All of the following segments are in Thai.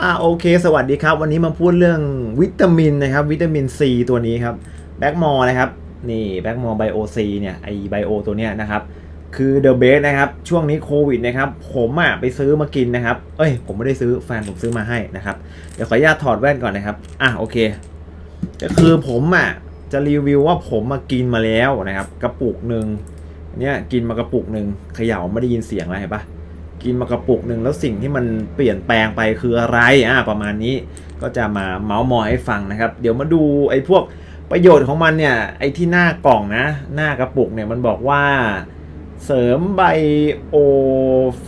อ่าโอเค สวัสดีครับ วันนี้มาพูดเรื่องวิตามินนะครับ วิตามินซีตัวนี้ครับแบ็กมอร์นะครับ นี่แบ็กมอร์ไบโอซีเนี่ยไอไบโอตัวเนี้ยนะครับคือเดอะเบสนะครับ ช่วงนี้โควิดนะครับ ผมอะไปซื้อมากินนะครับ เอ้ย ผมไม่ได้ซื้อแฟนผมซื้อมาให้นะครับ เดี๋ยวขออนุญาตถอดแว่นก่อนนะครับ อะโอเค ก็คือผมอะจะรีวิวว่าผมมากินมาแล้วนะครับ กระปุกหนึ่งเนี้ยกินมากระปุกหนึ่งเขย่าไม่ได้ยินเสียงอะไรเห็นปะ กินมากระปุกหนึ่งแล้วสิ่งที่มันเปลี่ยนแปลงไปคืออะไรอ่าประมาณนี้ก็จะมาเมาส์มอยให้ฟังนะครับ เดี๋ยวมาดูไอ้พวกประโยชน์ของมันเนี่ยไอ้ที่หน้ากล่องนะ หน้ากระปุกเนี่ยมันบอกว่าเสริมไบโอ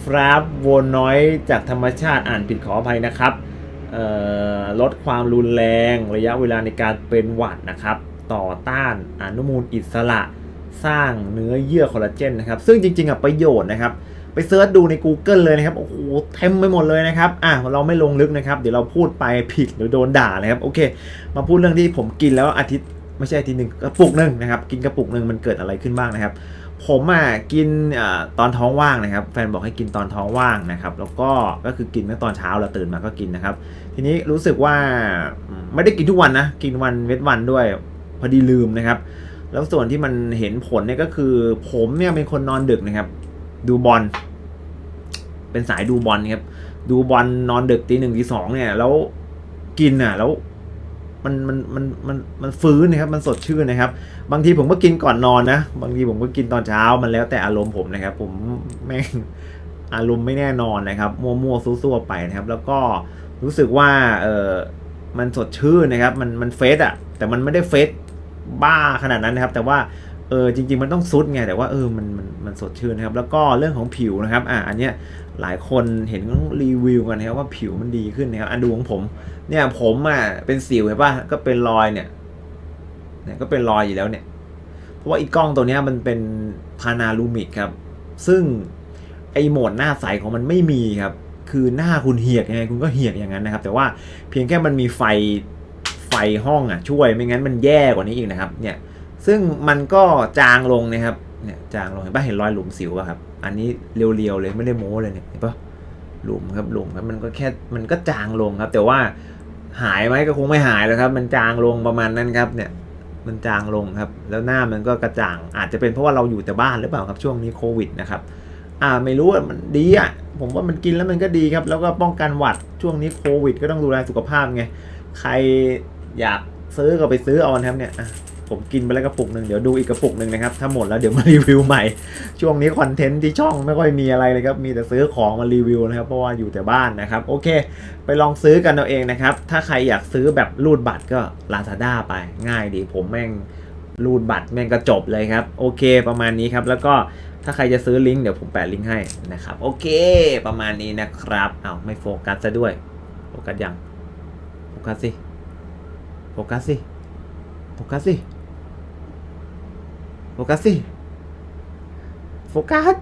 ฟราฟโวนน้อยจากธรรมชาติอ่านผิดขออภัยนะครับลดความรุนแรงระยะเวลาในการเป็นหวัดนะครับ ต่อต้านอนุมูลอิสระ สร้างเนื้อเยื่อคอลลาเจนนะครับ ซึ่งจริงๆอะประโยชน์นะครับ ไปเซิร์ชดูใน Google เลยนะครับ โอ้โหเต็มไปหมดเลยนะครับ อะเราไม่ลงลึกนะครับ เดี๋ยวเราพูดไปผิดหรือโดนด่าเลยครับ โอเค มาพูดเรื่องที่ผมกินแล้วอาทิตย์ไม่ใช่อาทิตย์หนึ่งกระปุกหนึ่งนะครับ กินกระปุกหนึ่งมันเกิดอะไรขึ้นบ้างนะครับ ผมอะกินอ่าตอนท้องว่างนะครับ แฟนบอกให้กินตอนท้องว่างนะครับ แล้วก็ก็คือกินเมื่อตอนเช้าเราตื่นมาก็กินนะครับ ทีนี้รู้สึกว่าไม่ได้กินทุกวันนะ กินวันเว้นวันด้วยพอดีลืมนะครับ แล้วส่วนที่มันเห็นผลเนี่ยก็คือ ผมเนี่ยเป็นคนนอนดึกนะครับ ดูบอลเป็นสายดูบอลครับ ดูบอลนอนดึกตีหนึ่งตีสองเนี่ย แล้วกินอะ แล้วมันมันมันมันมันฟื้นนะครับ มันสดชื่นนะครับ บางทีผมก็กินก่อนนอนนะ บางทีผมก็กินตอนเช้ามันแล้วแต่อารมณ์ผมนะครับ ผมแม่งอารมณ์ไม่แน่นอนนะครับ มั่วๆซั่วๆไปนะครับ แล้วก็รู้สึกว่าเออมันสดชื่นนะครับ มันมันเฟสอะ แต่มันไม่ได้เฟสบ้าขนาดนั้นนะครับ แต่ว่า ออจริง ๆ มันต้องซุดไงแต่ว่าเออมันมันมันสดชื่นนะครับ แล้วก็เรื่องของผิวนะครับอะอันเนี้ยหลายคนเห็นรีวิวกันนะครับว่าผิวมันดีขึ้นนะครับอันดูของผม เนี่ยผมอะเป็นสิวเห็นป่ะก็เป็นรอยเนี่ยเนี่ยก็เป็นรอยอยู่แล้วเนี่ยเพราะว่าอีกกล้องตัวเนี้ยมันเป็นพานาลูมิกครับ ซึ่งไอโหมดหน้าใสของมันไม่มีครับ คือหน้าคุณเหียกยังไงคุณก็เหียกอย่างนั้นนะครับ แต่ว่าเพียงแค่มันมีไฟไฟห้องอะช่วยไม่งั้นมันแย่กว่านี้อีกนะครับเนี่ย ซึ่งมันก็จางลงนะครับเนี่ยจางลงเห็นปะเห็นรอยหลุมสิวปะครับ อันนี้เรียวๆเลยไม่ได้โม้เลยเนี่ยเห็นปะหลุมครับหลุมครับมันก็แค่มันก็จางลงครับ แต่ว่าหายไหมก็คงไม่หายแล้วครับ มันจางลงประมาณนั้นครับเนี่ยมันจางลงครับ แล้วหน้ามันก็กระจ่าง อาจจะเป็นเพราะว่าเราอยู่แต่บ้านหรือเปล่าครับช่วงนี้โควิดนะครับอ่าไม่รู้อะมันดีอะผมว่ามันกินแล้วมันก็ดีครับ แล้วก็ป้องกันหวัดช่วงนี้โควิด ก็ต้องดูแลสุขภาพไงใครอยากซื้อก็ไปซื้อเอานะครับเนี่ย ผมกินไปแล้วกระปุกหนึ่งเดี๋ยวดูอีกกระปุกหนึ่งนะครับ ถ้าหมดแล้วเดี๋ยวมารีวิวใหม่ ช่วงนี้คอนเทนต์ที่ช่องไม่ค่อยมีอะไรเลยครับ มีแต่ซื้อของมารีวิวนะครับ เพราะว่าอยู่แต่บ้านนะครับ โอเค ไปลองซื้อกันเอาเองนะครับ ถ้าใครอยากซื้อแบบรูดบัตรก็ Lazada ไปง่ายดี ผมแม่งรูดบัตรแม่งก็จบเลยครับ โอเค ประมาณนี้ครับ แล้วก็ถ้าใครจะซื้อลิงก์เดี๋ยวผมแปะลิงก์ให้นะครับ โอเค ประมาณนี้นะครับ เอาไม่โฟกัสซะด้วย โฟกัสยัง โฟกัสสิ โฟกัสสิ โฟกัสสิ โฟกัสสิโฟกัส